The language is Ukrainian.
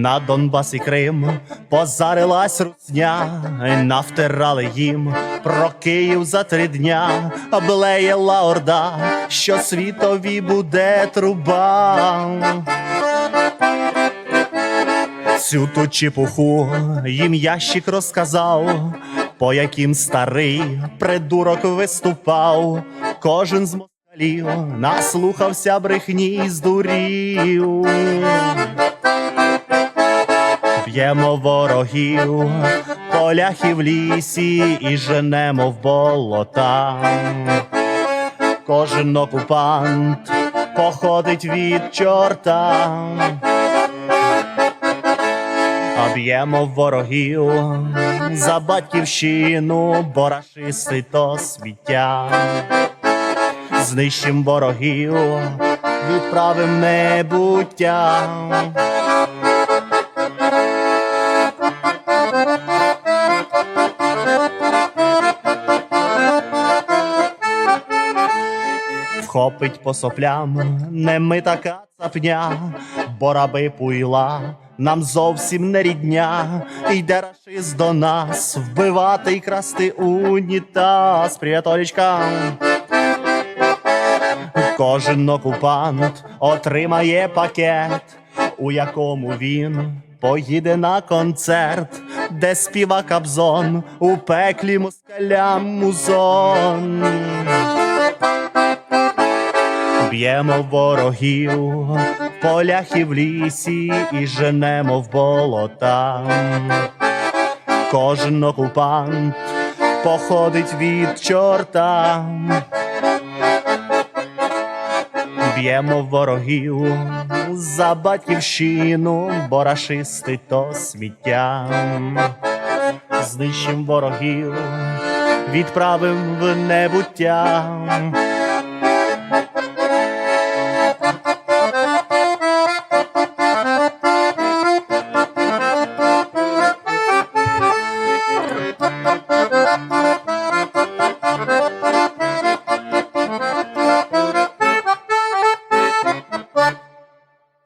на Донбас і Крим позарилась русня, навтирали їм про Київ за три дня, блеяла орда, що світові буде труба. Цю ту чепуху їм ящик розказав, по яким старий придурок виступав, кожен з москалів наслухався брехні і здурів. Б'ємо ворогів, поляхів в лісі і женемо в болота. Кожен окупант походить від чорта. А б'ємо ворогів за батьківщину, бо рашисти то сміття. Знищим ворогів, відправим небуття. Вхопить по соплям немита кацапня, бо раби пуйла нам зовсім не рідня, йде рашист до нас вбивати й красти унітаз. Привіт, Олічка. Кожен окупант отримає пакет, у якому він поїде на концерт, де співа Кобзон у пеклі москалям музон. Б'ємо ворогів, поляхів в лісі і женемо в болота. Кожен окупант походить від чорта. Б'ємо ворогів за батьківщину, бо рашисти то сміття. Знищим ворогів, відправим в небуття.